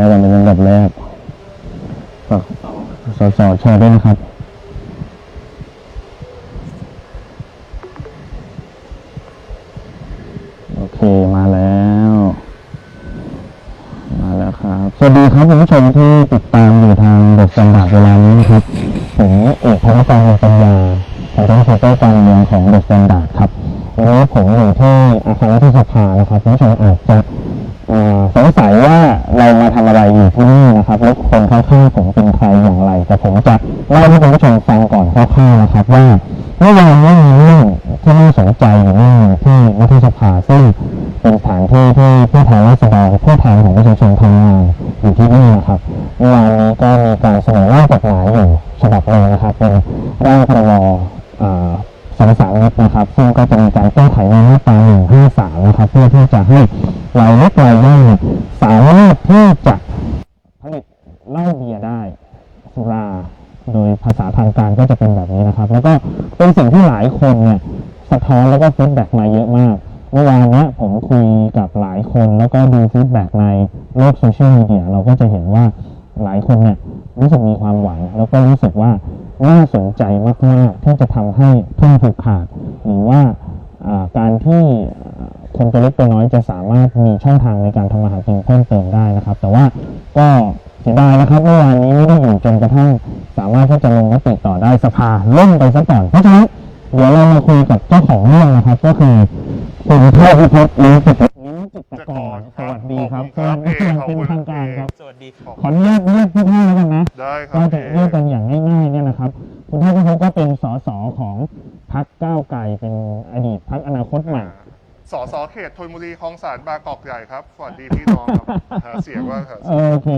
ร์กันเป็นลำดับแรกฝากสสแชร์ด้วยนะครับโอเคมาแล้ว มาแล้วครับ สวัสดีครับคุณผู้ชมที่ติดตามอยู่ทางเดอะสแตนดาร์เวลานี้นะครับ ผมเอกธนกรวงปัญญาผมเป็นโฟโต้การเมืองของเดอะสแตนดาร์ดครับวันนี้ผมอยู่ที่อาคารรัฐสภานะครับคุณผู้ชมอาจจะ สงสัยว่าเรามาทำอะไรอยู่ที่นี่นะครับแล้วคนข้างๆผมเป็นใครอย่างไร แต่ผมจะเล่าให้คุณผู้ชมฟังก่อนคร่าวๆนะครับ ว่าเมื่อวานนี้มีเรื่องที่น่าสนใจอยู่เรื่องหนึ่งที่รัฐสภาซึ่งเป็นสถานที่ที่ผู้แทนราษฎรผู้แทนของประชาชนทำงานอยู่ที่นี่นะครับเมื่อวานนี้ก็มีการเสนอร่างกฎหมายอยู่ฉบับหนึ่งนะครับเป็นร่างพรบอ่าสารสารนิดนะครับ ซึ่งก็จะมีการแก้ไขในมาตรา153นะครับ เพื่อที่จะให้รายเล็กรายย่อยเนี่ยสามารถที่จะผลิตเหล้าเบียร์ได้สุรา โดยภาษาทางการก็จะเป็นแบบนี้นะครับ แล้วก็ เป็นสิ่งที่หลายคนเนี่ยสะท้อนแล้วก็ฟีดแบ็ก พิพัฒน์ลิ้มจิตลิ้มจิตกรสวัสดีครับขอบคุณครับสวัสดีเป็นทางการครับ สวัสดีครับขออนุญาตเรียกพี่พ่อแล้วกันนะได้ครัก็บจะเรียกกันอย่างง่ายๆเนี่ยนะครับ คุณพ่อพิพัฒน์ก็เป็นสสของพรรคก้าวไกลเป็นอดีตพรรคอนาคตใหม่สสเขตธนบุรีคลองสารบางกอกใหญ่ครับสวัสดีพี่น้องครับหาเสียงว่าครับโอเค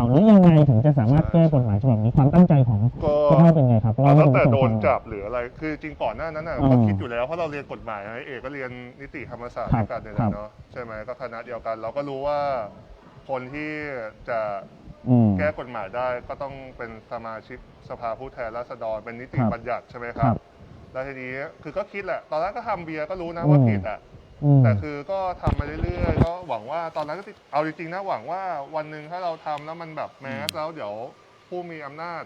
านั้นหรือเปล่าหรือยังไงถึงจะสามารถแก้กฎหมายฉบับนี้ความตั้งใจของก็พี่เท่าเป็นไงครับเอาให้ตั้งคุณแต่ผู้ชมโดนฟังหอยจับหรืออะไร คือจริงก่อนหน้านั้นน่ะอืมก็คิดอยู่แล้วเพราะเราเรียนกฎหมายไงเอกก็เรียนนิติธรรมศาสตร์ครัด้บวยกันเนี่ยครับเนาะใช่ไหมก็คณะเดียวกัน เราก็รู้ว่าคนที่จะอืมแก้กฎหมายได้ก็ต้องเป็นสมาชิกสภาผู้แทนราษฎรเป็นนิติครับบัญญัติใช่ไหมคครัรับบแล้วทีนี้คือก็คิดแหละ ตอนแรกก็ทำเบียร์ก็รู้นะอืมว่าผิดอะ อืมแต่คือก็ทำมาเรื่อยๆก็หวังว่าตอนนั้นก็ติดเอาจริงๆนะหวังว่าวันหนึ่งถ้าเราทำแล้วมันแบบแมสแล้วเดี๋ยวผู้มีอำนาจ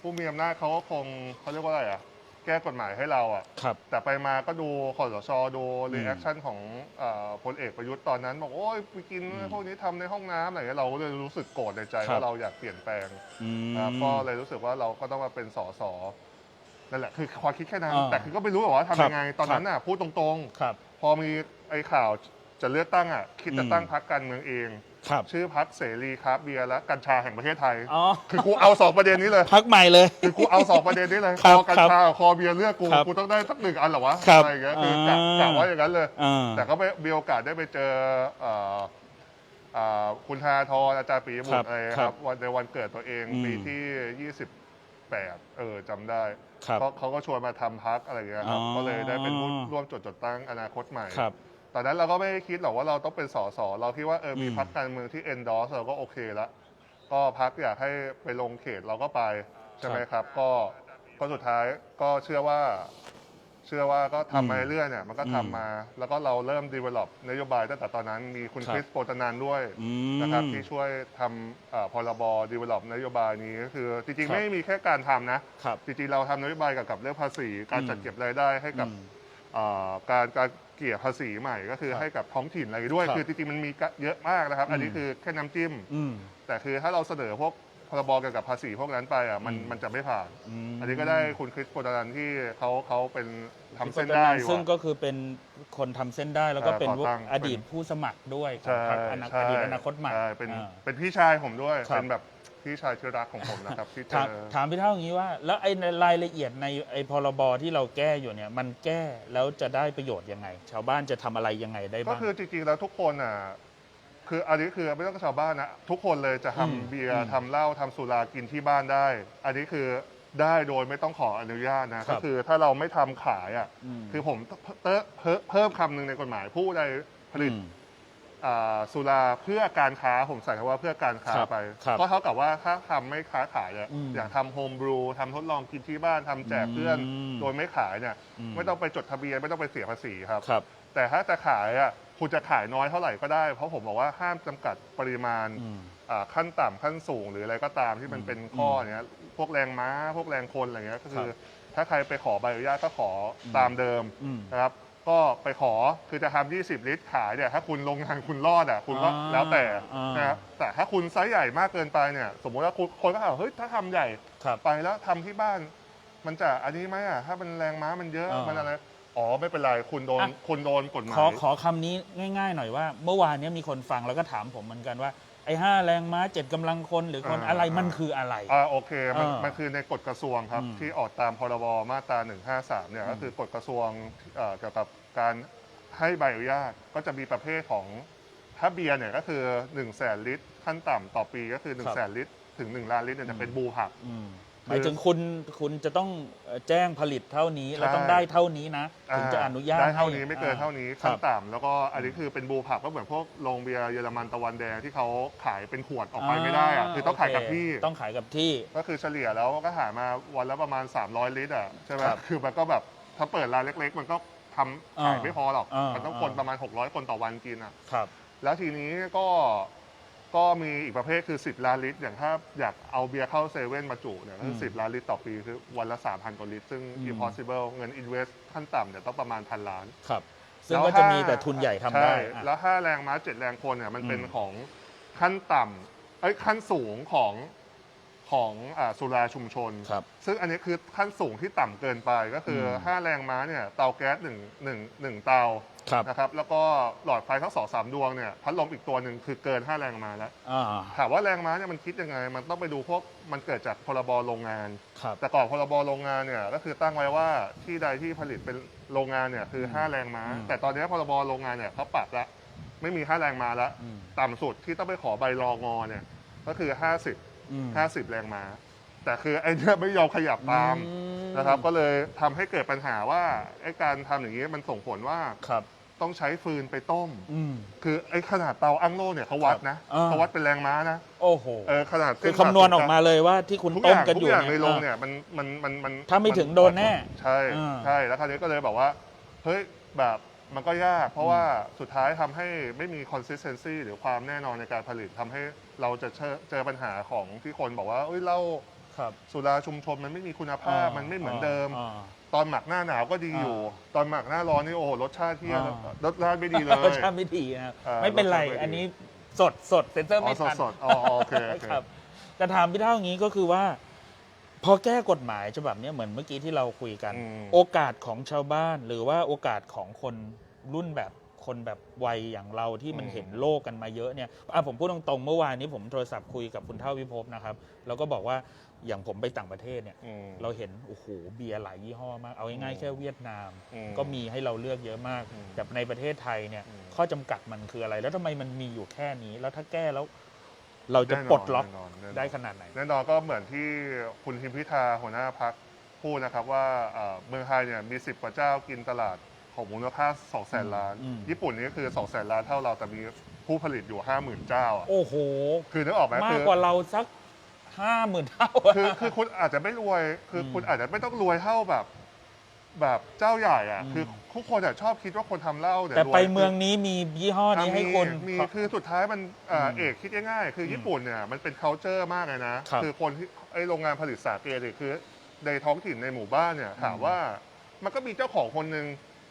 ผู้มีอำนาจเขาก็คงเขาเรียกว่าอะไรอะ แก้กฎหมายให้เราอะ ครับ แต่ไปมาก็ดูคอสชดูรีแอคชั่นของเอ่อพลเอกประยุทธ์ตอนนั้น บอกโอ้ยไปกินอืมพวกนี้ทำในห้องน้ำอะไรอย่างเงี้ยเราก็เลยรู้สึกโกรธในใจครับ ว่าเราอยากเปลี่ยนแปลงอืม นะครับก็เลยรู้สึกว่าเราก็ต้องมาเป็นสสนั่นแหละคือความคิดแค่นั้นอ่าแต่คือก็ไม่รู้หรอกว่าครับทำยังไงตอนนั้นน่ะพูดตรงครับๆ พอมีไอ้ข่าวจะเลือกตั้งอะคิดจะอืมตั้งพักการเมืองเอง ครับ ชื่อพักเสรีครับเบียร์และกัญชาแห่งประเทศไทย อ๋อ คือกูเอาสองประเด็นนี้เลย พักใหม่เลย คือกูเอาสองประเด็นนี้เลยครับคอกัญชากับคอเบียร์เลือกกูครับกูต้องได้สักหนึ่งอันเหรอวะครับอะไรอย่างเงี้ยคือกะอ่าก กะว่าอย่างนั้นเลย อ่า แต่ก็ไม่มีโอกาสได้ไปเจอเอ่อเอ่อคุณธาทรอาจารย์ปียบุครัตบรอะไรคครัรับบวันในวันเกิดตัวเองอืมปีที่ 28เออจำได้ครับเพราะเขาก็ชวนมาทำพักอะไรอย่างเงี้ยครับ อ๋อ ก็เลยได้เป็นผู้ร่วมจดจดตั้งอนาคตใหม่ ครับ ตอนนั้นเราก็ไม่ได้คิดหรอกว่าเราต้องเป็นสสเราคิดว่าเออมีอืม พักการเมืองที่ endorse เราก็โอเคแล้วก็พักอยากให้ไปลงเขตเราก็ไปใช่ไหมครับ ก็ก็สุดท้ายก็เชื่อว่า เชื่อว่าก็ทำมาเรื่อยๆเนี่ยมันก็ทำมา แล้วก็เราเริ่ม develop นโยบายตั้งแต่ตอนนั้นมีคุณครับคริสโปรตนันด้วยอืมนะครับที่ช่วยทำเอ่อพรบ develop นโยบายนี้ก็คือจริงครับๆไม่มีแค่การทำนะ ครับจริงๆเราทำนโยบายเกี่ยวกับเรื่องภาษี การอืมจัดเก็บรายได้ให้กับอืม เอ่อการการเกี่ยภาษีใหม่ก็คือครับให้กับท้องถิ่นอะไรด้วย ครับคือจริงๆมันมีเยอะมากนะครับ อันนี้อืม คือแค่น้ำจิ้ม อืม แต่คือถ้าเราเสนอพวก พรบเกี่ยวกับภาษีพวกนั้นไปอะมันอืมมันจะไม่ผ่านมอันนี้ก็ได้คุณคริสโปรตนันที่เขาเขาเป็นทำเส้นได้อยู่ซึ่งอะ ก็คือเป็นคนทำเส้นได้แล้วก็เออเป็นก่อตั้ง อดีตผู้สมัครด้วยของใช่พรรคอนาใช่อดีตอนาคตใหม่ใช่เป็นอ่า เป็นพี่ชายผมด้วย ครับ เป็นแบบพี่ชายที่รักของผมนะครับที่เจถามอ ถามพี่เท่าอย่างนี้ว่า แล้วไอ้ในรายละเอียดในไอ้พรบที่เราแก้อยู่เนี่ย มันแก้แล้วจะได้ประโยชน์ยังไง ชาวบ้านจะทำอะไรยังไงได้ก็บ้าง คือจริงๆแล้วทุกคนอะ คืออันนี้คือไม่ต้องชาวบ้านนะทุกคนเลยจะอืมทำเบียร์อืมทำเหล้าทำสุรากินที่บ้านได้ อันนี้คือได้โดยไม่ต้องขออนุญาตนะครัก็บคือถ้าเราไม่ทำขายอะมคือผมเพิ่มเพิ่มเพิ่มคำหนึ่งในกฎหมายผู้ใดผลิต อืม อ่าสุราเพื่อการค้าผมใส่คำว่าเพื่อการค้าครับไป ครับก็เท่ากับว่าถ้าทำไม่ค้าขายเนี่ยอืมอย่างทำโฮมบรูทำทดลองกินที่บ้านทำแจกเพื่อนอืมโดยไม่ขายเนี่ยอืม ไม่ต้องไปจดทะเบียนไม่ต้องไปเสียภาษีครับ ครับ แต่ถ้าจะขายอะ คุณจะขายน้อยเท่าไหร่ก็ได้ เพราะผมบอกว่าห้ามจำกัดปริมาณอืมอ่าขั้นต่ำขั้นสูงหรืออะไรก็ตามที่มันอืมเป็นข้อเนี้ยพวกแรงม้า พวกแรงคนอะไรเงี้ยก็คือครับถ้าใครไปขอใบอนุญาตก็ขออมตามเดิมอืมนะครับ ก็ไปขอคือจะทำ20 ลิตรขายเนี่ยถ้าคุณลงงานคุณรอดอะคุณก็อ่าแล้วแต่อ่าน นะครับแต่ถ้าคุณไซส์ใหญ่มากเกินไปเนี่ย สมมุติว่าคุณคนก็ถามเฮ้ยถ้าทำใหญ่ ครับ ไปแล้วทำที่บ้าน มันจะอันนี้ไหมอะถ้ามันแรงม้ามันเยอะอ่ามัมันอะไร อ๋อไม่เป็นไรคุณโดนอะ คุณโดนกฎหมาขอยขอคำนี้ง่าย ๆ หน่อยว่า เมื่อวานเนี้ยมีคนฟังแล้วก็ถามผมเหมือนกันว่าไอ้ห้าแรงม้าเจ็ดกำลังคนหรือคนอ่า อะไรมันอ่าคืออะไร อ่าโอเคมันอ่ามัมันคือในกฎกระทรวงครับ อืมที่ออกตามพรบมาตรา 153 เนี่ยอืมก็คือกฎกระทรวงเอ่อเกี่ยวกับการให้ใบอนุญาตก็จะมีประเภทของถ้าเบียร์เนี่ยก็คือ1นึ่งแสนลิตร ขั้นต่ำต่อปีก็คือ1นึ่งแสนลิตร ถึง 1 ล้านลิตรเนี่ยจะเป็นบูหัก อืม หมายถึงคุณคุณจะต้องเอ่อแจ้งผลิตเท่านี้แล้วใช่ต้องได้เท่านี้นะถึงจะอนุญาตได้เท่าให้นี้ไม่เกินอ่เท่านี้คขั้รันบต่ำแล้วก็อันนี้คือเป็นบูผับก็เหมือนพวกโรงเบียร์เยอรมันตะวันแดงที่เขาขายเป็นขวดออกไปไม่ได้อะคือต้องขายกับโเคที่ต้องขายกับที่ ก็คือเฉลี่ยแล้วก็หามาวันละประมาณ 300 ลิตรอะใช่ไหมครับคือมันก็แบบถ้าเปิดร้านเล็ก ๆ มันก็ทำขายอ่าไม่พอหรอกอ่ามัมันต้องคนประมาณ 600 คนต่อวันกินอะครับแล้วทีนี้ก็ ก็มีอีกประเภทคือ 10 ล้านลิตร อย่างถ้าอยากเอาเบียร์เข้าเซเว่นมาจุเนี่ยก็คืออืม10ล้านลิตรต่อปีคือวันละ 3,000กว่าลิตร ซึ่งอืม impossible เงิน invest ขั้นต่ำเนี่ยต้องประมาณพันล้าน ครับ ซึ่งแล้วก็จะถ้ามีแต่ทุนใหญ่ทำได้ใช่อะ แล้วห้าแรงม้าเจ็ดแรงคนเนี่ยมันเป็นอืม ของขั้นต่ำเอ้ยขั้นสูงของของอ่าสุราชุมชน ครับ ซึ่งอันนี้คือขั้นสูงที่ต่ำเกินไปก็คืออมห้าแรงม้าเนี่ยเตาแก๊สหนึ่งหนึ่งหนึ่งเตา ครับ นะครับแล้วก็หลอดไฟทั้งสองสามดวงเนี่ยพัดลมอีกตัวหนึ่งคือเกินห้าแรงม้าแล้ว อ่า ถามว่าแรงม้าเนี่ยมันคิดยังไง มันต้องไปดูพวกมันเกิดจากพรบโรงงาน ครับ แต่ก่อนพรบโรงงานเนี่ยก็คือตั้งไว้ว่าที่ใดที่ผลิตเป็นโรงงานเนี่ยคืออืมห้าแรงม้า อืมแต่ตอนนี้พรบโรงงานเนี่ยเขาปรับละไม่มีห้าแรงม้าละอืม ต่ำสุดที่ต้องไปขอใบรองอเนี่ยก็คือ 50 อืม 50 แรงม้า แต่คือไอ้เนี่ยไม่ยอมขยับตามอืม นะครับ ก็เลยทำให้เกิดปัญหาว่าไอ้การทำอย่างนี้มันส่งผลว่า ครับ ต้องใช้ฟืนไปต้ม อืม คือไอ้ขนาดเตาอั้งโล่เนี่ยเขาวัดนะอ่า เขาวัดเป็นแรงม้านะโอ้โห เออขนาดคือเส้คำนวณออกมาเลยว่าที่คุณทุกอต้มย่างกันทุอกยู่อย่างในโรงอะเนี่ยมันมันมันมันถ้าไม่ถึงโดนแน่ใช่อ่า ใช่แล้วคราวนี้ก็เลยบอกว่าเฮ้ยแบบมันก็ยาก เพราะว่าสุดท้ายทำให้ไม่มี consistency หรือความแน่นอนในการผลิตทำให้เราจะเจอเจอปัญหาของที่คนบอกว่าเอ้ยเหล้าครับ สุราชุมชนมันไม่มีคุณภาพมันไม่เหมือนเดิม อ่าต อนหมักหน้าหนาวก็ดีอยู่อ่าตอนหมักหน้าร้อนนี่โอ้โหรสชาติเที่ยอ่า รสชาติไม่ดีเลรสยชาติไม่ดีนะครับอ่าไม่เป็นไรรสชาติไม่ดี อันนี้สดสดเซนเซอร์อ๋อไม่สดทันสดๆอ๋ออ๋อโอเคโอเค ครับจะถามพี่เท่าอย่างนี้ก็คือว่า พอแก้กฎหมายฉบับเนี้ยเหมือนเมื่อกี้ที่เราคุยกัน อืม โอกาสของชาวบ้านหรือว่าโอกาสของคนรุ่นแบบ คนแบบวัยอย่างเราที่มันอืมเห็นโลกกันมาเยอะเนี่ยอะผมพูดตรงๆเมื่อวานนี้ผมโทรศัพท์คุยกับคุณเท่าวิภพนะครับ แล้วก็บอกว่าอย่างผมไปต่างประเทศเนี่ย อืม เราเห็นโอ้โหเบียร์หลายยี่ห้อมาก เอาง่ายอืมๆแค่เวียดนาม อืมก็มีให้เราเลือกเยอะมาก อืมแต่ในประเทศไทยเนี่ย อืมข้อจำกัดมันคืออะไร แล้วทำไมมันมีอยู่แค่นี้ แล้วถ้าแก้แล้ว เราจะแน่นอนปลดล็อกแน่นอนแน่นอน ได้ขนาดไหน แน่นอนก็เหมือนที่คุณทิมพิธาหัวหน้าพักพูดนะครับว่าเอ่อเมืองไทยเนี่ยมี 10 กว่าเจ้ากินตลาด ของมูลค่า2แสนล้าน อืม ญี่ปุ่นนี่คือ2แสนล้านเท่าเราแต่มีผู้ผลิตอยู่ 50,000เจ้าอะโอ้โห คือนึกออกไหมมาคืกอกว่าเราสักห้าหมื่นเท่าคือคือคุณอาจจะไม่รวยคืออมคุณอาจจะไม่ต้องรวยเท่าแบบแบบเจ้าใหญ่อะอืม คือทุกคนอะชอบคิดว่าคนทำเหล้าเนี่ยแต่รวย ไปเมืองนี้มียี่ห้อนี้ให้คน มีมีคือสุดท้ายมันเอ่ออมเอกคิดง่ายๆ คือญี่ปุ่นเนี่ยมันเป็น culture มากเลยนะ ครับอคนที่ไอโรงงานผลิตสาเกเนี่ยคือในท้องถิ่นในหมู่บ้านเนี่ยถามอืมว่ามันก็มีเจ้าของคนหนึ่ง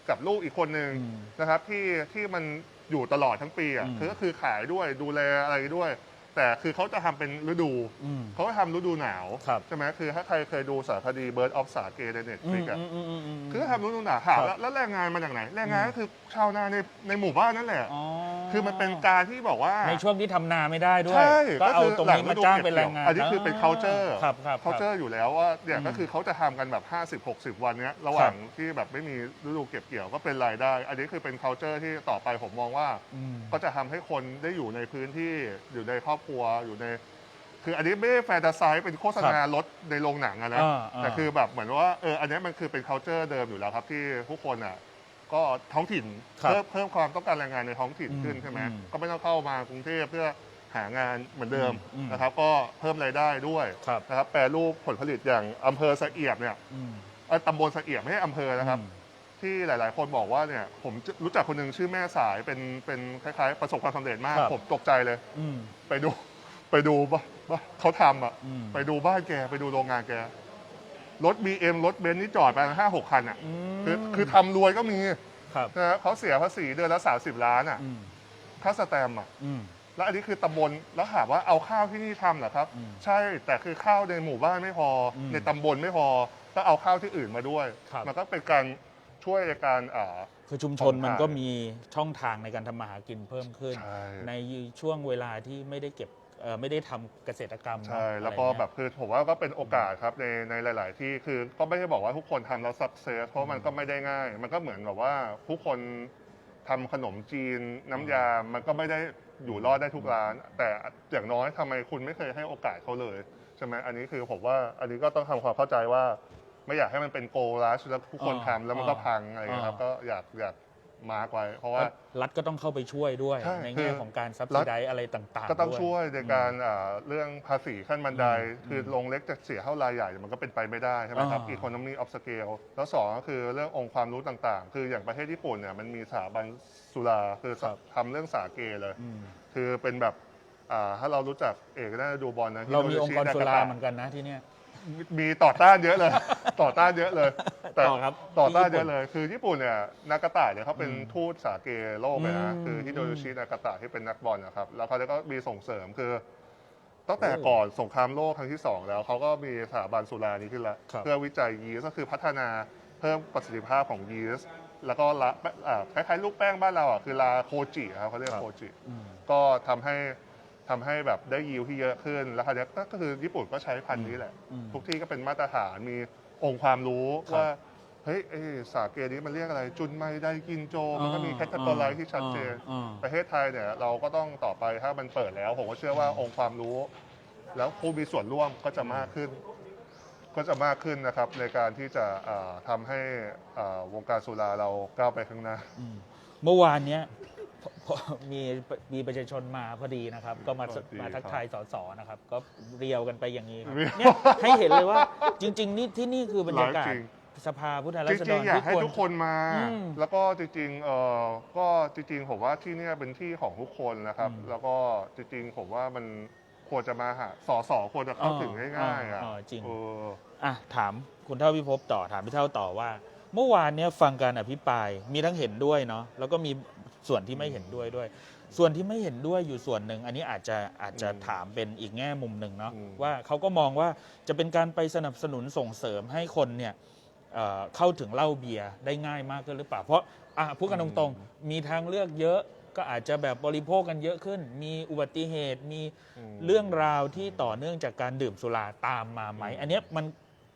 กับลูกอีกคนหนึ่งอืมนะครับที่ที่มันอยู่ตลอดทั้งปีอะอืมคือก็คือขายด้วยดูแลอะไรด้วย แต่คือเขาจะทำเป็นฤดู อืม เขาก็ทำฤดูหนาว ครับใช่ไหมคือถ้าใครเคยดูสารคดี Bird of Sake ในเน็ตฟลิกอะอืมอืมอืมอืมคือเขาทำฤดูหนาวถามครัแล้บวแล้วแรงงานมาจากไหน แรงงานอืมก็คือชาวนาในในหมู่บ้านนั่นแหละอ๋อคือมันเป็นการที่บอกว่า ในช่วงที่ทำนาไม่ได้ด้วย ใช่ก็เอาคืตรงนี้หมาฤดูจ้างเป็นแรงงานอันนี้คือเป็น culture ครับครับ culture อยู่แล้วว่าเนี่ยอืมก็คือเขาจะทำกันแบบ 50-60 วันเนี้ยระหว่างที่แบบไม่มีฤดูเก็บเกี่ยวก็เป็นรายได้ อันนี้คือเป็น culture ที่ต่อไปผมมองว่า อืม ก็จะทำให้คนได้อยู่ในพื้นที่อยู่ในครอบครัวอยู่ใน คืออันนี้ไม่ได้แฟนตาไซส์เป็นโฆษณารถในโรงหนังอะนะอ่าอ่า แต่คือแบบเหมือนว่าเอออันนี้มันคือเป็น culture เดิมอยู่แล้วครับที่ผู้คนอะก็ท้องถิ่นครับเพิ่มเพิ่มความต้องการแรงงานในท้องถิ่นอืมขึ้นใช่ไหมอืมก็ไม่ต้องเข้ามากรุงเทพเพื่อหางานเหมือนเดิมอืม นะครับ ก็เพิ่มรายได้ด้วยครับนะครับแปรรูปผลผลิตอย่างอำเภอสะเอียบเนี่ย อืม เอ้ยตำบลสะเอียบไม่ใช่อำเภอนะครับ ที่หลาย ๆ คนบอกว่าเนี่ยผมรู้จักคนหนึ่งชื่อแม่สายเป็นเป็นคล้ายๆ ประสบความสำเร็จมาก ครับ ผมตกใจเลย อืม ไปดูไปดูบ้าบ้าเขาทำอะอืม ไปดูบ้านแกไปดูโรงงานแก รถ BM รถเบนซ์นี่จอดไปห้าหกคันอะมคือคือทำรวยก็มีครับนะฮะเขาเสียภาษีเดือนละ 30 ล้านอะอืมค่าสแตมป์อะ อืม แล้วอันนี้คือตำบลแล้วถามว่าเอาข้าวที่นี่ทำเหรอครับ อืมใช่แต่คือข้าวในหมู่บ้านไม่พออมในตำบลไม่พอก็เอาข้าวที่อื่นมาด้วย ครับ มันก็เป็นการ ช่วยในการอ่า คือชุมชนมันก็มีช่องทางในการทำมาหากินเพิ่มขึ้น ใช่ ในช่วงเวลาที่ไม่ได้เก็บเอ่อไม่ได้ทำเกษตรกรรมเนอะใช่แล้วอะไรก็เงี้ยแบบคือผมว่าก็เป็นโอกาสครับในในหลาย ๆ ที่คือก็ไม่ได้บอกว่าทุกคนทำแล้วสักเซสเพราะมันก็ไม่ได้ง่าย มันก็เหมือนแบบว่าทุกคนทำขนมจีนน้ำยา มันก็ไม่ได้อยู่รอดได้ทุกร้าน แต่อย่างน้อยทำไมคุณไม่เคยให้โอกาสเขาเลยใช่ไหมอันนี้คือผมว่าอันนี้ก็ต้องทำความเข้าใจว่า ไม่อยากให้มันเป็นโกลัชแล้วทุกคนอ่าทำแล้วมันก็อ่าพังอะไรอย่างเงี้ยครับอ่าก็อยากอยากมาร์กไว้เพราะว่ารัฐก็ต้องเข้าไปช่วยด้วยใช่ในคืแง่อของการซับรัซิฐไดอะไรต่างๆ ก็ต้องด้ช่วยในการอ่าเรื่องภาษีขั้นบันไดอืมคือลงเล็กจะเสียเท่ารายใหญ่ มันก็เป็นไปไม่ได้ใช่ไหมครับอ่าอีโคโนมีออฟสเกลแล้วสองก็คือเรื่ององค์ความรู้ต่างๆ คืออย่างประเทศญี่ปุ่นเนี่ยมันมีสถาบันสุราคือทำเรื่องสาเกเลยอืมคือเป็นแบบอ่าถ้าเรารู้จักเอกน่าจะดูบอลนะเรามีองค์กรฮิโนสุชิรานาเหมือนกันนะที่เนี่ย มีต่อต้านเยอะเลย ต่อต้านเยอะเลยแต่ต่อครับต่อต้านที่ญี่เยปุ่นอะเลย คือญี่ปุ่นเนี่ยนากาตะเนี่ยเขาเป็นอืมทูตสาเกโลกเลยนะอืม คือฮิโดโยชินากาตะที่เป็นนักบอลนะครับ แล้วเขาก็มีส่งเสริมคือ ตั้งแต่โอ้ก่อนสงครามโลกครั้งที่สองแล้วเขาก็มีสถาบันสุรานี้ขึ้นแล้วครับ เพื่อวิจัยยีสต์ก็คือพัฒนาเพิ่มประสิทธิภาพของยีสต์แล้วก็ละอ่าคล้ายๆลูกแป้งบ้านเราอะคือลาโคจิครับเขาเรียกครับโคจิอืมก็ทำให้ ทำให้แบบได้ยิวที่เยอะขึ้น แล้วคราวเนี้ยก็ก็คือญี่ปุ่นก็ใช้พันธุ์นี้แหละ อืมทุกที่ก็เป็นมาตรฐานมีองค์ความรู้ครับว่าเฮ้ยเอ้ยสาเกนี้มันเรียกอะไรจุนไมไดกินโจ มันก็มีแคตตาล็อกที่ชัดเจนอ่า ประเทศไทยเนี่ยเราก็ต้องต่อไปถ้ามันเปิดแล้ว ผมก็เชื่อว่าองค์ความรู้ แล้วผู้มีส่วนร่วมก็จะมากขึ้น ก็จะมากขึ้นนะครับ ในการที่จะอ่าทำาให้อ่าวงการสุราเราก้าวไปข้างหน้า อืมเมื่อวานเนี้ย พพมีมีประชาชนมาพอดีนะครับ ก็มาสวัสดีมาทักครับทายสสนะครับ ก็เรียวกันไปอย่างนี้ครับเรียว เนี่ยให้เห็นเลยว่าจริง ๆ นี่ที่นี่คือบรรยากาศหลายจริงสภาผู้แทนราจษฎริงรๆอยากให้ทุกคนมา อืมแล้วก็จริงๆเออก็จริงๆผมว่าที่เนี่ยเป็นที่ของทุกคนนะครับ อืม แล้วก็จริงๆผมว่ามันควรจะมาหาสอสอควรจะเข้าถึงง่ายๆอะอ๋อจริง เออ อะ ถามคุณเท่าพิภพต่อถามพี่เท่าต่อว่า เมื่อวานเนี้ยฟังการอภิปรายมีทั้งเห็นด้วยเนาะแล้วก็มี ส่วนที่ไม่เห็นด้วยด้วย ส่วนที่ไม่เห็นด้วยอยู่ส่วนหนึ่ง อันนี้อาจจะอาจจะอืมถามเป็นอีกแง่มุมหนึ่งเนาะอืม ว่าเขาก็มองว่าจะเป็นการไปสนับสนุนส่งเสริมให้คนเนี่ยเอ่อเข้าถึงเหล้าเบียร์ได้ง่ายมากขึ้นหรือเปล่า เพราะอะพูดกันตรงๆ มีทางเลือกเยอะก็อาจจะแบบบริโภคกันเยอะขึ้น มีอุบัติเหตุมีมเรื่องราวที่ต่อเนื่องจากการดื่มสุราตามมาไหม อันเนี้ยมัน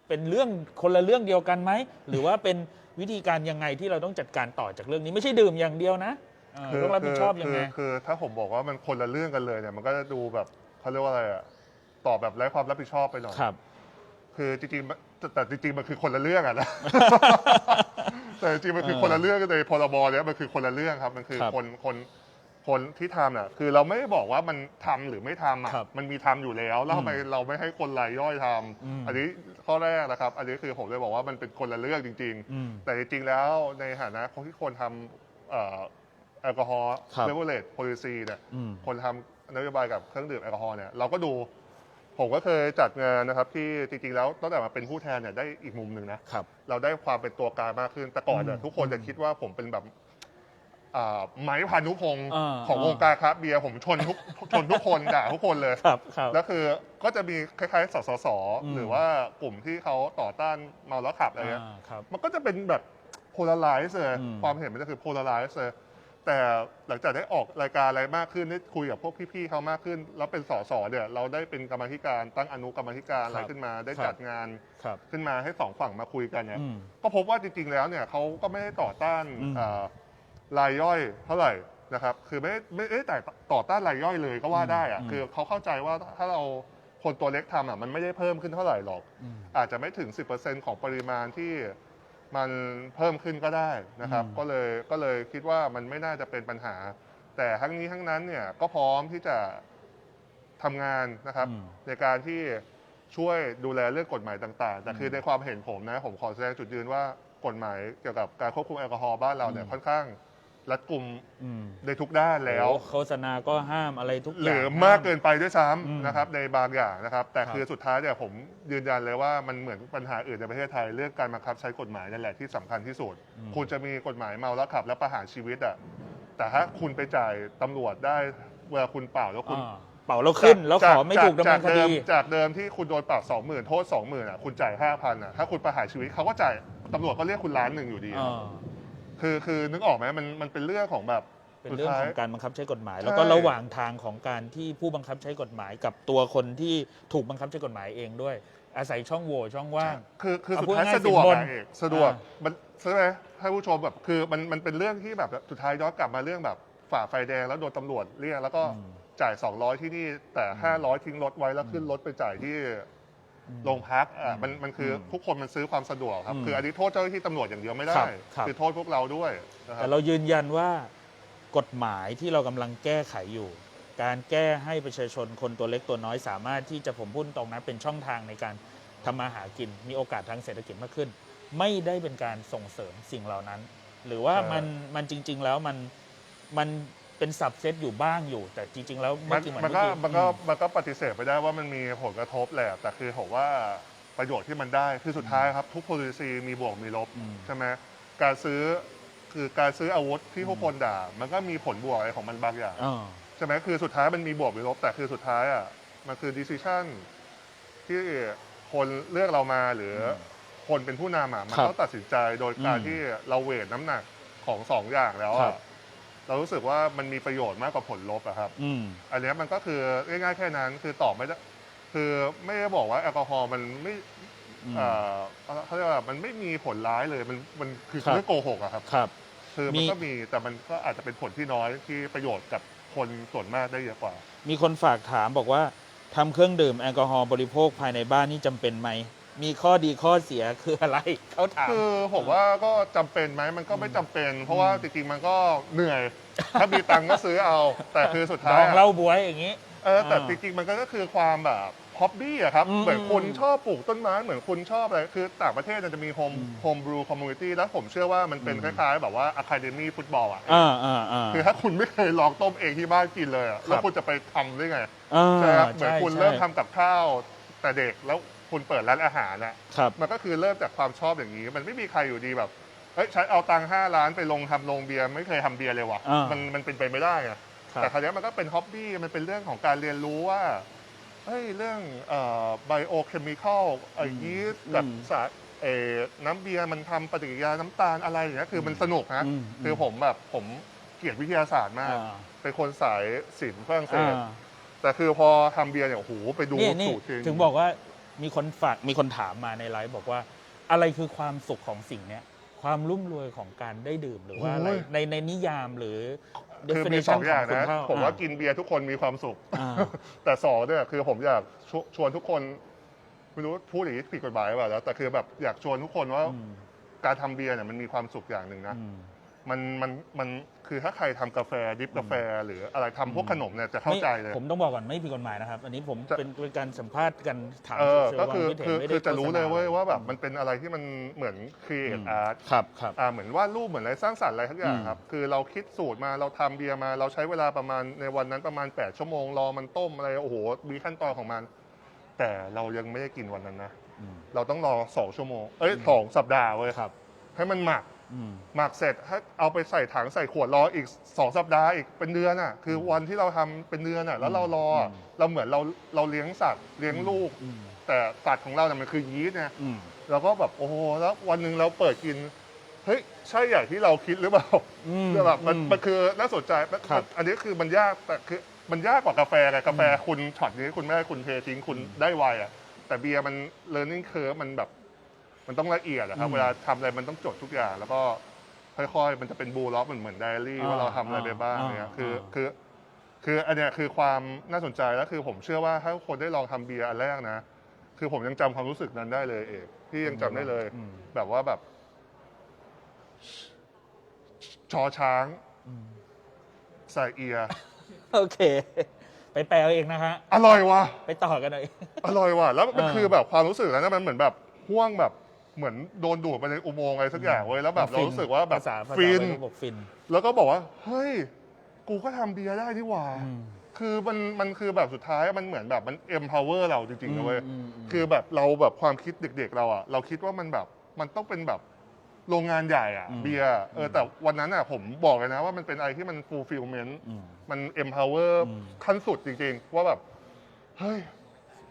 เป็นเรื่องคนละเรื่องเดียวกันไหม หรือว่าเป็นวิธีการยังไงที่เราต้องจัดการต่อจากเรื่องนี้ไม่ใช่ดื่มอย่างเดียวนะ เออต้องรับผิดชอบยังไง คือคือถ้าผมบอกว่ามันคนละเรื่องกันเลยเนี่ยมันก็จะดูแบบเขาเรียกว่าอะไรอะตอบแบบไร้ความรับผิดชอบไปหน่อยครับ คือจริงๆมันแต่แต่จริงๆมันคือคนละเรื่องอะนะ แต่จริงๆมันคือเออคนละเรื่องกันเลยพรบเนี้ยมันคือคนละเรื่องครับ มันคือครับคนคนคนที่ทำอะคือเราไม่ได้บอกว่ามันทำหรือไม่ทำอะครับมันมีทำอยู่แล้ว แล้วทำไมอืมเราไม่ให้คนรายย่อยทำอืมอันนี้ข้อแรกนะครับ อันนี้คือผมเลยบอกว่ามันเป็นคนละเรื่องจริง อืม ๆ แต่จริงๆแล้วในฐานะคนที่คนทำเอ่อ แอลกอฮอล์ครับเลเวลเลตโพลิซีเนี่ยอืม คนทำนโยบายกับเครื่องดื่มแอลกอฮอล์เนี่ยเราก็ดู ผมก็เคยจัดงานนะครับที่จริงๆแล้วตั้งแต่มาเป็นผู้แทนเนี่ยได้อีกมุมหนึ่งนะ ครับ เราได้ความเป็นตัวกลางมากขึ้น แต่ก่อนเนี่ยอืมทุกคนจะคิดว่าผมเป็นแบบอ่าไม้พานุพงศ์อ่าของอ่า วงการครับเบียร์ผมชนทุกชนทุกคนด่าทุกคนเลย ครับครับ แล้วคือก็จะมีคล้ายๆ สสส อืม หรือว่ากลุ่มที่เขาต่อต้านเมาแล้วขับอะไรเงี้ย อ่าครับ มันก็จะเป็นแบบโพลาไรซ์เลยอืมความเห็นมันจะคือโพลาไรซ์เลย แต่หลังจากได้ออกรายการอะไรมากขึ้นได้คุยกับพวกพี่ๆเขามากขึ้น แล้วเป็นสสเนี่ยเราได้เป็นกรรมาธิการตั้งอนุกรรมาธิการอะไรขึ้นมาได้จัดงานครับ ขึ้นมาให้สองฝั่งมาคุยกันเนี่ยอืม ก็พบว่าจริงๆแล้วเนี่ยเขาก็ไม่ได้ต่อต้านอืม เอ่อรายย่อยเท่าไหร่นะครับ คือไม่ได้ไม่ได้แต่ต่อต้านรายย่อยเลยก็ว่าได้อะอืมคือเขาเข้าใจว่าถ้าเราคนตัวเล็กทำอะมันไม่ได้เพิ่มขึ้นเท่าไหร่หรอก อืม อาจจะไม่ถึง 10%ของปริมาณที่ มันเพิ่มขึ้นก็ได้นะครับอืมก็เลยก็เลยคิดว่ามันไม่น่าจะเป็นปัญหา แต่ทั้งนี้ทั้งนั้นเนี่ยก็พร้อมที่จะทำงานนะครับอืมในการที่ช่วยดูแลเรื่องกฎหมายต่างๆ แต่คือมในความเห็นผมนะผมขอแสดงจุดยืนว่ากฎหมายเกี่ยวกับการควบคุมแอลกอฮอล์บ้านเราเนี่ยอืมค่อนข้าง รัดกุมอืมในทุกด้านแล้ว โอ้โฆษณาก็ห้ามอะไรทุกอย่าง หรือมากเกินไปด้วยซ้อืมำนะครับในบางอย่างนะครับ แต่ครับ คือสุดท้ายเนี่ยผมยืนยันเลยว่ามันเหมือนปัญหาอื่นในประเทศไทยเรื่องการบังคับใช้กฎหมายนั่นแหละที่สำคัญที่สุดอืมคุณจะมีกฎหมายเมาแล้วขับ และประหารชีวิตอะแต่ถ้าคุณไปจ่ายตำรวจได้เวลาคุณเป่าแล้วคุณอ่าเป่าแล้วขึ้น แล้วขอไม่ถูกดำเนินคจากเดิดีมจากเดิมที่คุณโดนปรับสองหมื่นโทษสองหมื่นอะคุณจ่ายห้าพันอะถ้าคุณประหารชีวิตเขาก็จ่ายตำรวจก็เรียกคุณล้านหนึ่งอยู่ดีอะอ่า คือคือนึกออกไหมมันมันเป็นเรื่องของแบบเป็นเรื่องสุดขท้ายองการบังคับใช้กฎหมายใช่แล้วก็ระหว่างทางของการที่ผู้บังคับใช้กฎหมายกับตัวคนที่ถูกบังคับใช้กฎหมายเองด้วย อาศัยช่องโหว่ช่องว่าง คือคือเอาสุดท้ายพูดง่ายๆสะดวกสินบนอะเอกสะดวกอ่มันใช่ไหมให้ผู้ชมแบบคือมันมันเป็นเรื่องที่แบบสุดท้ายย้อนกลับมาเรื่องแบบฝ่าไฟแดงแล้วโดนตำรวจเรียกแล้วก็อืมจ่าย 200 ที่นี่แต่ 500 ทิ้งรถไว้แล้วขึ้นรถไปจ่ายที่ โรงพักอะมันมันคืออมทุกคนมันซื้อความสะดวกครับ อืมคืออันนี้โทษเจ้าหน้าที่ตำรวจอย่างเดียวไม่ได้ ครับครับอโทษพวกเราด้วยนะครัแต่บเรายืนยันว่ากฎหมายที่เรากำลังแก้ไขอยู่ การแก้ให้ประชาชนคนตัวเล็กตัวน้อยสามารถที่จะผมพูดตรงนะเป็นช่องทางในการทำมาหากิน มีโอกาสทางเศรษฐกิจมากขึ้น ไม่ได้เป็นการส่งเสริมสิ่งเหล่านั้น หรือว่าใช่ มันมันจริง ๆ แล้วมันมัน เป็นสับเซตอยู่บ้างอยู่ แต่จริง ๆ แล้วมันจริงเหมือนมันก็เอมันก็อืมันก็ปฏิเสธไปได้ว่ามันมีผลกระทบแหละแต่คือผมว่าประโยชน์ที่มันได้คือสุดท้ายครับ ทุก policy มีบวกมีลบอืมใช่ไหมการซื้อคือการซื้ออาวุธที่พวกคนด่า มันก็มีผลบวกอะไรของมันบางอย่าง อ่า ใช่ไหมคือสุดท้ายมันมีบวกมีลบ แต่คือสุดท้ายอะมันคือ decision ที่คนเลือกเรามาหรืออคนเป็นผู้นำอะมันครับต้องตัดสินใจโดยการอืมที่เราเวทน้ำหนักของสองอย่างแล้วครัอะบ เรารู้สึกว่ามันมีประโยชน์มากกว่าผลลบอะครับอืม อันเนี้ยมันก็คือง่ายๆแค่นั้นคือตอบไม่ได้คือไม่ได้บอกว่าแอลกอฮอล์มันไม่อืมเอ่อเขาเรียกว่ามันไม่มีผลร้ายเลยมันมันคือครับ เรื่องโกหกอะครับ ครับ คือมีมันก็มีแต่มันก็อาจจะเป็นผลที่น้อยที่ประโยชน์กับคนส่วนมากได้เยอะกว่า มีคนฝากถามบอกว่าทำเครื่องดื่มแอลกอฮอล์บริโภคภายในบ้านนี่จำเป็นไหม มีข้อดีข้อเสียคืออะไรเขาถาม คือผมว่าก็จำเป็นไหมมันก็ไม่จำเป็น เพราะว่าจริงๆมันก็เหนื่อย ถ้ามีตังค์ก็ซื้อเอา แต่คือสุดดท้ายองอะ เหล้าบวยอย่างนี้ เออแต่อ่าจริงๆ มันก็คือความแบบฮอบบี้อะครับ อืมเหมือนคุณชอบปลูกต้นไม้เหมือนคุณชอบอะไร คือต่างประเทศเนี่ยจะมีโฮมอืมโฮมบรูคอมมูนิตี้แล้วผมเชื่อว่ามันเป็นอืคมล้ายๆ แบบว่าอะคาเดมี่ฟุตบอลอะอ่าอ่าอ่า คือถ้าคุณไม่เคยลองต้มเองที่บ้านกินเลยอะครับแล้วคุณจะไปทำได้ไงอ่าใช่ไหมครับเหมือนใช่คุณใช่เริ่มทำกับข้าวแต่เด็กแล้ว คุณเปิดร้านอาหารอะครับมันก็คือเริ่มจากความชอบอย่างนี้ มันไม่มีใครอยู่ดีแบบเฮ้ยฉันเอาตังค์ห้าล้านไปลงทำโรงเบียร์ไม่เคยทำเบียร์เลยว่ะอ่ามัมันมันเป็นไปไม่ได้ไงครับ แต่คราวนี้มันก็เป็นฮ็อบบี้มันเป็นเรื่องของการเรียนรู้ว่าเฮ้ยเรื่องไบโอเคมีคอลไอ้อืมยีสต์กับอืมสารเอ่อน้ำเบียร์มันทำปฏิกิริยาน้ำตาลอะไรอย่างเงี้ยคือมันสนุกนะอืมคือผมแบบผมเกลียดวิทยาศาสตร์มาก อ่า เป็นคนสายศิลป์ฝรั่งเศอ่าสแต่คือพอทำเบียร์เนี่ยโอ้โหไปดูนี่นี่สูตรจริง ถึงบอกว่า มีคนฝากมีคนถามมาในไลฟ์บอกว่า อะไรคือความสุขของสิ่งเนี้ยความรุ่มรวยของการได้ดื่มหรือว่าอะไรโอ้ย ในในนิยามหรือ คือมีส definition องอย่างคุณนะเข้ผมว่าอ่กินเบียร์ทุกคนมีความสุข อ่า แต่สองเนี่ยคือผมอยากชวชวนทุกคนไม่รู้พูดอย่างนี้ผิดกฎหมายหรือเปล่าแล้วแต่คือแบบอยากชวนทุกคนว่าอืมการทำเบียร์เนี่ยมันมีความสุขอย่างหนึ่งนะ อืม มันมันมันคือถ้าใครทำกาแฟดิฟกาแฟ หรืออะไรทำพวกขนมเนี่ยจะเข้าใจเลย ไม่ผมต้องบอกก่อนไม่ผิดกฎหมายนะครับ อันนี้ผมจะ เป็นเป็นการสัมภาษณ์กันถามเออเชิงก็คือวามคิดคือเห็นไม่ได้คือจะรู้เลยเว้ยโฆษณว่าแบบมันเป็นอะไรที่มันเหมือนครีเอทอาร์ต ครับครับ อ่าเหมือนวาดรูปเหมือนอะไรสร้างสรรค์อะไรทั้งอย่างอืมครับ คือเราคิดสูตรมาเราทำเบียร์มาเราใช้เวลาประมาณในวันนั้นประมาณ 8 ชั่วโมงรอมันต้มอะไรโอ้โหมีขั้นตอนของมัน แต่เรายังไม่ได้กินวันนั้นนะ อืม เราต้องรอสองชั่วโมง เอ้ยสองสัปดาห์เว้ยครับ ให้มันหมักอืม หมักเสร็จให้เอาไปใส่ถังใส่ขวดรออีกสองสัปดาห์อีกเป็นเดือนอะ คือวันที่เราทำเป็นเดือนอะ แล้วเรารออะอืมเราเหมือนเราเราเลี้ยงสัตว์เลี้ยงลูกอืมแต่สัตว์ของเราเนี่ยมันคือยีสต์ไงอืมเราก็แบบโอ้โหแล้ววันหนึ่งเราเปิดกินเฮ้ยใช่อย่างที่เราคิดหรือเปล่าอืมคือแบบมันอืมมันคือน่าสนใจมันครับอันนี้คือมันยากแต่คือมันยากกว่ากาแฟไงกาแฟคุณช็อตนี้คุณไม่ได้คุณเททิ้งคุณได้ไวอะแต่เบียร์มัน learning curve มันแบบ มันต้องละเอียดอะครับอืมเวลาทำอะไรมันต้องจดทุกอย่าง แล้วก็ค่อยๆ มันจะเป็นบูล็อกเหมือนเหมือนไดอารี่อ่าว่าเราทำอะไรไปบ้างอ่าเนี่ยคืออ่า คือคืออันเนี้ยคือความน่าสนใจแล้วคือผมเชื่อว่าถ้าคนได้ลองทำเบียร์อันแรกนะ คือผมยังจำความรู้สึกนั้นได้เลยเอกพี่ยังจำได้เลย อืม แบบว่าแบบ ชอช้างอืมใส่เอียร์โอเค ไปแปลเอาเองนะฮะ อร่อยว่ะ ไปต่อกันหน่อยอร่อยว่ะแล้วมันเออ คือแบบความรู้สึกนั้นนะมันเหมือนแบบห่วงแบบ เหมือนโดนดูดไปในอุโมงค์อะไรสักอย่างเว้ยแล้วแบบเรารู้สึกว่าแบบภาษาภาษาฟิน วัยรุ่บอกฟิน แล้วก็บอกว่า เฮ้ย กูก็ทำเบียร์ได้นี่หว่า อืมคือมันมันคือแบบสุดท้ายมันเหมือนแบบมัน empower เราจริงๆนะเว้ย อืมอืม คือแบบเราแบบความคิดเด็กๆเราอะเราคิดว่ามันแบบมันต้องเป็นแบบโรงงานใหญ่อะอืมเบียร์เออแต่วันนั้นอะผมบอกเลยนะว่ามันเป็นอะไรที่มัน fulfillment อืม มัน empower อืมขั้นสุดจริงๆ ว่าแบบ เฮ้ย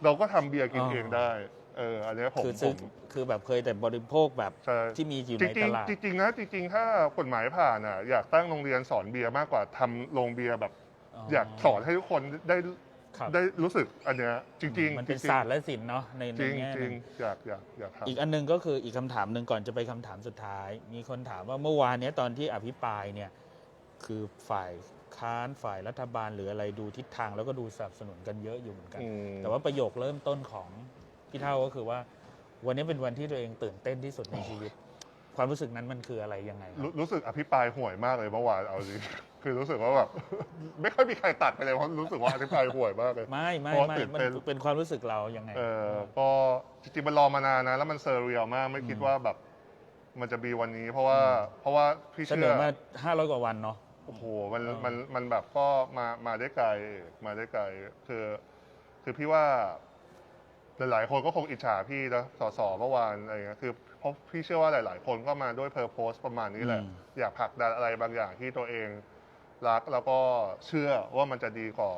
เราก็ทำเบียร์กินอ่า เองได้ เอออันเนี้ยผมคือผซื้อม คือแบบเคยแต่บริโภคแบบใช่ ที่มีอยู่จในริตงลาด ๆจริงๆนะจริงๆ ถ้ากฎหมายผ่านอะอยากตั้งโรงเรียนสอนเบียร์มากกว่าทำโรงเบียร์แบบ อยากสอนให้ทุกคนได้ครับได้รู้สึกอันเนี้ยจริงๆมันเป็นจริงๆศาสตร์และศิลป์เนาะในจในริงแง่จหรินึ่งงอยากอยากอยากทำ อีกอันหนึงก็คืออีกคำถามหนึ่งก่อนจะไปคำถามสุดท้าย มีคนถามว่าเมื่อวานเนี้ยตอนที่อภิปรายเนี่ยคือฝ่ายค้านฝ่ายรัฐบาลหรืออะไรดูทิศทางแล้วก็ดูสนับสนุนกันเยอะอยู่เหมือนกัน อืม แต่ว่าประโยคเริ่มต้นของ พี่เท่าก็คือว่า วันนี้เป็นวันที่ตัวเองตื่นเต้นที่สุดในชีวิต ความรู้สึกนั้นมันคืออะไรยังไงครับ รู้รู้สึกอภิปรายห่วยมากเลยเมื่อวานเอาจริง คือรู้สึกว่าแบบ ไม่ค่อยมีใครตัดไปเลยเพราะรู้สึกว่าอภิปรายห่วยมากเลย ไม่ไม่เพราะไม่ตื่นมันเต้น เป็นความรู้สึกเรายังไง เออก็จริงๆมันรอมานานนะ แล้วมันเซอร์เรียลมากไม่คิดอืมว่าแบบ มันจะมีวันนี้ เพราะว่า เพราะว่าพี่เสนเชื่ออมาห้าร้อยกว่าวันเนาะ โอ้โหมันเออมันมันแบบก็มามาได้ไกลมาได้ไกล คือ คือพี่ว่า หลาย ๆ คนก็คงอิจฉาพี่นะสสเมื่อวานอะไรเงี้ยคือเพราะพี่เชื่อว่าหลาย ๆ คนก็มาด้วยเพอร์โพสประมาณนี้แหละ อืม อยากผลักดันอะไรบางอย่างที่ตัวเองรักแล้วก็เชื่อว่ามันจะดีกว่า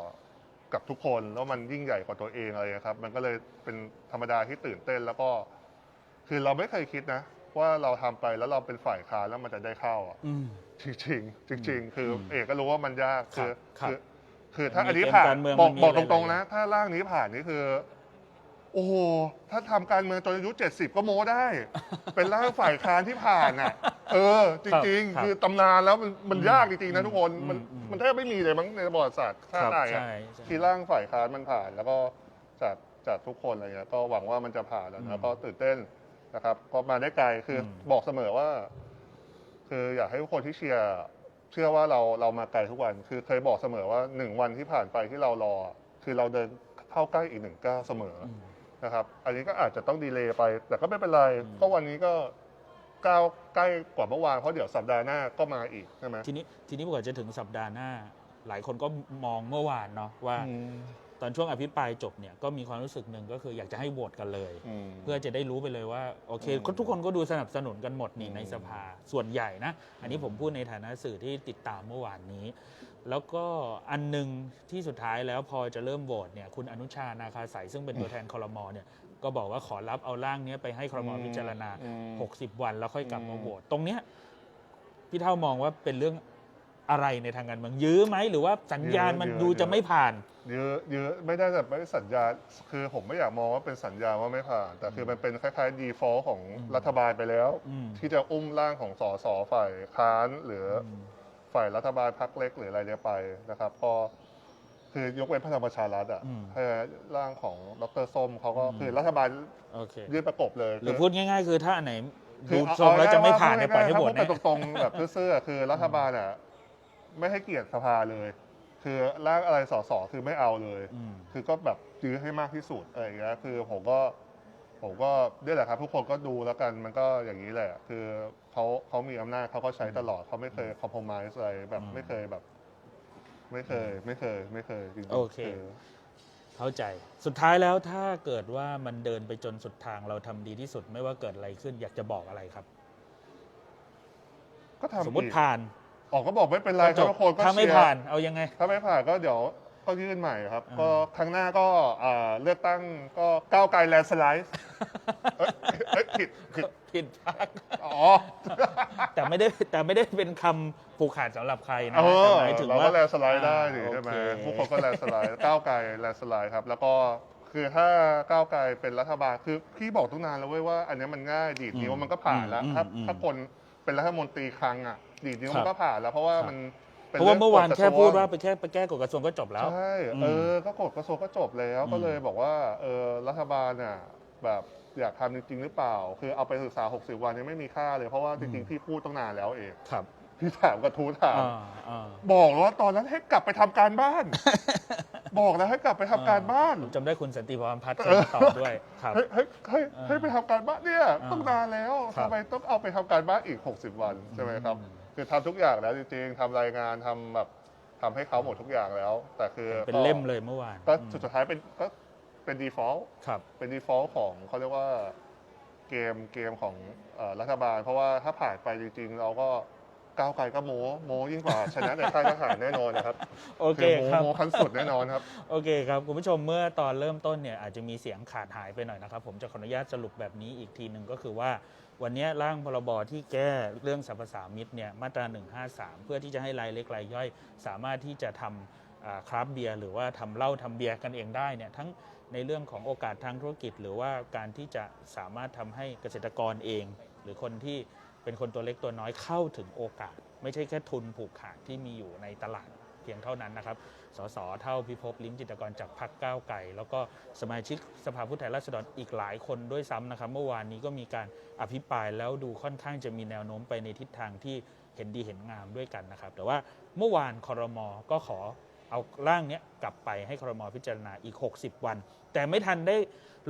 กับทุกคนแล้วมันยิ่งใหญ่กว่าตัวเองอะไรเงี้ยครับ มันก็เลยเป็นธรรมดาที่ตื่นเต้นแล้วก็ คือเราไม่เคยคิดนะ ว่าเราทำไปแล้วเราเป็นฝ่ายค้านแล้วมันจะได้เข้าอะ อืม จริงๆจริงๆ คืออมเอกก็รู้ว่ามันยากคือครับคือคือถ้ามันมีอันนี้เกมผ่านการเมืองบอกมันมีบอกอะไรตรงๆหลายนะ ถ้าร่างนี้ผ่านนี่คือ โอ้โห ถ้าทำการเมืองจนอายุเจ็ดสิบก็โม้ได้ เป็นร่างฝ่ายค้านที่ผ่านอะ เออ จริง ครับๆ คือตำนานแล้วมันมันอืมยากจริงๆนะทุกคนอืมมันอืมมันแทบไม่มีเลยมั้งในประวัติศาสตร์ชาติไหนใช่อะใช่ ที่ร่างฝ่ายค้านมันผ่าน แล้วก็จากจากทุกคนอะไรเงี้ยก็หวังว่ามันจะผ่านแล้วอืนะมก็ตื่นเต้นนะครับ ก็มาได้ไกลคืออม บอกเสมอว่า คืออยากให้ทุกคนที่เชียร์เชื่อว่าเราเรามาไกลทุกวัน คือเคยบอกเสมอว่าหนึ่งวันที่ผ่านไปที่เรารอ คือเราเดินเข้าใกล้อีกหนึ่งก้าวเสมออ อืม นะครับ อันนี้ก็อาจจะต้องดีเลย์ไป แต่ก็ไม่เป็นไรอืมก็วันนี้ก็ก้าวใกล้กว่าเมื่อวาน เพราะเดี๋ยวสัปดาห์หน้าก็มาอีกใช่ไหมทีนี้ทีนี้กว่าจะถึงสัปดาห์หน้า หลายคนก็มองเมื่อวานเนาะว่าอืม ตอนช่วงอภิปรายจบเนี่ยก็มีความรู้สึกหนึ่งก็คืออยากจะให้โหวตกันเลย อืม เพื่อจะได้รู้ไปเลยว่าโอเคอืมทุกคนก็ดูสนับสนุนกันหมดนี่อืมในสภาส่วนใหญ่นะ อันนี้ผมพูดในฐานะสื่อที่ติดตามเมื่อวานนี้ แล้วก็อันหนึ่งที่สุดท้ายแล้วพอจะเริ่มโหวตเนี่ยคุณอนุชานาคาสายซึ่งเป็นตัวแทนคอรมอเนี่ยก็บอกว่าขอรับเอาร่างเนี้ยไปให้คอรมอพิจารณา อืม 60 วันแล้วค่อยกลับมาอืมโหวตตรงเนี้ยพี่เท่ามองว่าเป็นเรื่องอะไรในทางการเมืองยื้อไหมหรือว่าสัญญาณมันดูจะไม่ผ่านเยอะเยอะไม่ได้แบบไม่ได้สัญญา คือผมไม่อยากมองว่าเป็นสัญญาว่าไม่ผ่าน แต่คือมันเป็นคล้ายๆ default ของอืมรัฐบาลไปแล้ว อืม ที่จะอุ้มร่างของสสฝ่ายค้านหรืออมฝ่ายรัฐบาลพักเล็กหรืออะไรเนี่ยไปนะครับก็คือยกเว้นพลังประชารัฐอะอืม ให้ร่างของดรส้มเขาก็อืมคือรัฐบาลโอเค ยื่นประกบเลยหรือคืพูดง่ายๆ คือถ้าอันไหนคืดูอทรงแล้วเอจะไม่ผ่านง่เนี่ยปล่อยให้โหวตถ้าพูดแน่ไปตรงๆแบบซื่อๆคือรัฐบาลอะไม่ให้เกียรติสภาเลย คือร่างอะไรสสคือไม่เอาเลย อืม คือก็แบบยื้อให้มากที่สุดอะไรอย่างเงี้ยคือผมก็ผมก็นี่แหละครับ ทุกคนก็ดูแล้วกันมันก็อย่างนี้แหละ คือเขาเขามีอำนาจเขาก็ใช้ตลอดเขาไม่เคยคอมโพมายอะไรแบบอืมไม่เคยแบบ ไม่เคย ไม่เคย ไม่เคยจริงๆโอเคเข้าใจ สุดท้ายแล้วถ้าเกิดว่ามันเดินไปจนสุดทางเราทำดีที่สุด ไม่ว่าเกิดอะไรขึ้นอยากจะบอกอะไรครับ ก็ทำสมมติอีกผ่าน ออกก็บอกไม่เป็นไรก็คจรับบทุกคนก็ถ้าไม่เชียร์ผ่านเอายังไง ถ้าไม่ผ่านก็เดี๋ยวก็ยื่นใหม่ครับอ่าก็ครั้งหน้าก็อ่าเลือกตั้งก็ก้าวไกลแลนสไลด์เอ้ยเอ้ยผิดผิดผิดพรรคอ๋อ แต่ไม่ได้แต่ไม่ได้เป็นคำผูกขาดสำหรับใครนะเอแต่อหมายถึงเราว่าก็แลนสไลด์ได้อ่านี่ใช่ไหมโอเคทุกคนก็แลนสไลด์ก้าวไกลแลนสไลด์ครับ แล้วก็คือถ้าก้าวไกลเป็นรัฐบาลคือพี่บอกตั้งนานแล้วเว้ยว่า อันเนี้ยมันง่ายดีดนิ้วมันก็ผ่านแล้วอืมถ้าอืม ถ้าคน เป็นรัฐมนตรีครั้งอะดีดนิ้วครับมันก็ผ่านแล้วเพราะว่าครับมันป็เพราะว่าเมื่อวานกฎกแค่ระทรพูดว่าไปแค่ไปแก้กฎกระทรวงก็จบแล้ว ใช่อืมเออ ก็กฎกระทรวงก็จบแล้วอืมก็เลยบอกว่า เออ รัฐบาลน่ะ แบบอยากทำจริง ๆ หรือเปล่า คือเอาไปศึกษา 60 วันยังไม่มีค่าเลย เพราะว่าจริงๆพี่พูดตั้งนานแล้วเอง ครับ พี่ถามกระทู้ถามอ่าอ่าบอกว่าตอนนั้นให้กลับไปทำการบ้าน บอกแล้วให้กลับไปทำการบ้าน ผมจำได้คุณสันติพรพัฒน์เคยมาตอบด้วยครับ ให้ให้ให้อ่าให้ไปทำการบ้านเนี่ยอ่าต้องนานแล้วครับ ทำไมต้องเอาไปทำการบ้านอีก 60 วันใช่ไหมครับอืมคือทำทุกอย่างแล้วจริงๆทำรายงานทำแบบทำให้เขาหมดทุกอย่างแล้ว แต่คือเป็นเล่มเลยเมื่อวานก็อืมสุดท้ายเป็นก็เป็น default ครับ เป็น default ของเขาเรียกว่าเกมเกมของเออรัฐบาล เพราะว่าถ้าผ่านไปจริงๆ เราก็ ก้าวไกลก็โม้โม้ยิ่งกว่า ชนะในค่ายทหารแน่นอนนะครับโอเคโม้ครับ โม้ขั้นสุดแน่นอนครับ โอเคครับ คุณผู้ชมเมื่อตอนเริ่มต้นเนี่ยอาจจะมีเสียงขาดหายไปหน่อยนะครับ ผมจะขออนุญาตสรุปแบบนี้อีกทีหนึ่งก็คือว่า วันนี้ร่างพรบที่แก้เรื่องสรรพสามิตเนี่ยมาตรา 153 เพื่อที่จะให้รายเล็กรายย่อย สามารถที่จะทำอ่าคราฟต์เบียร์หรือว่าทำเหล้าทำเบียร์กันเองได้เนี่ยทั้งในเรื่องของโอกาสทางธุรกิจ หรือว่าการที่จะสามารถทำให้เกษตรกรเอง หรือคนที่ เป็นคนตัวเล็กตัวน้อยเข้าถึงโอกาส ไม่ใช่แค่ทุนผูกขาดที่มีอยู่ในตลาดเพียงเท่านั้นนะครับ สส เท่าพิภพลิ้มจิตรกรจากพรรคก้าวไก่ แล้วก็สมาชิกสภาผู้แทนราษฎรอีกหลายคนด้วยซ้ำนะครับ เมื่อวานนี้ก็มีการอภิปรายแล้วดูค่อนข้างจะมีแนวโน้มไปในทิศทางที่เห็นดีเห็นงามด้วยกันนะครับ แต่ว่าเมื่อวานคอรมอก็ขอเอาร่างนี้กลับไปให้คอรมอพิจารณาอีก 60 วัน แต่ไม่ทันได้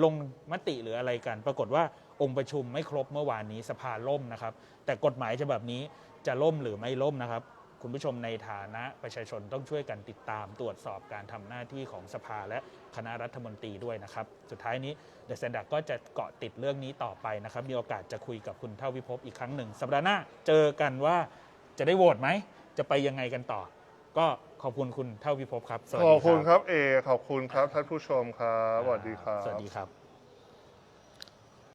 ลงมติหรืออะไรกัน ปรากฏว่า องค์ประชุมไม่ครบเมื่อวานนี้สภาล่มนะครับ แต่กฎหมายฉบับนี้จะล่มหรือไม่ล่มนะครับ คุณผู้ชมในฐานะประชาชนต้องช่วยกันติดตามตรวจสอบการทำหน้าที่ของสภาและคณะรัฐมนตรีด้วยนะครับ สุดท้ายนี้เดอะ a ซนดักก็จะเกาะติดเรื่องนี้ต่อไปนะครับ มีโอกาสจะคุยกับคุณเท่าวิภพอีกครั้งหนึ่งสัปดาห์หน้าเจอกันว่าจะได้โหวตไหมจะไปยังไงกันต่อ ก็ขอบคุณคุณเท่าวิภพครับสวัสขดีอบคุณครับเอขอบคุณครับท่านผู้ชมครับสวัสดีครับ สวัสดีครับ